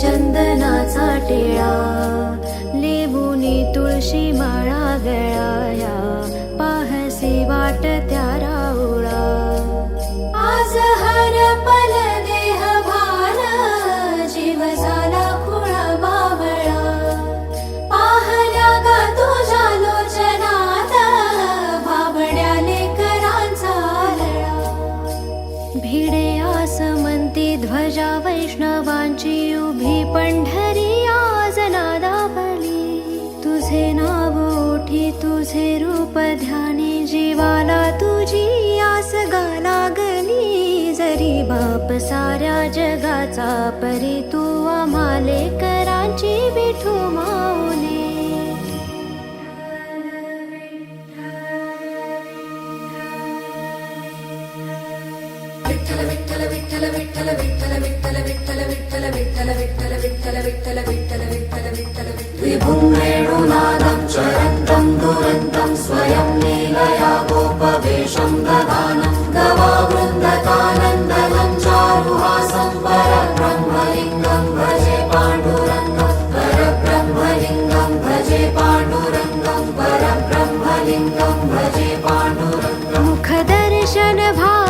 चंदनाचा टिळा लेबुनी तुळशी माळा गळाया पाहसी वाटत्या जा वैष्णवांची उभी पंढरी आज बली तुझे नाव उठी तुझे रूप ध्याने जीवाला तुझी आस लागली जरी बाप साऱ्या जगाचा परी तू आम्हाले करांची विठू विठ्टल भजे पाडोरङ्गं वर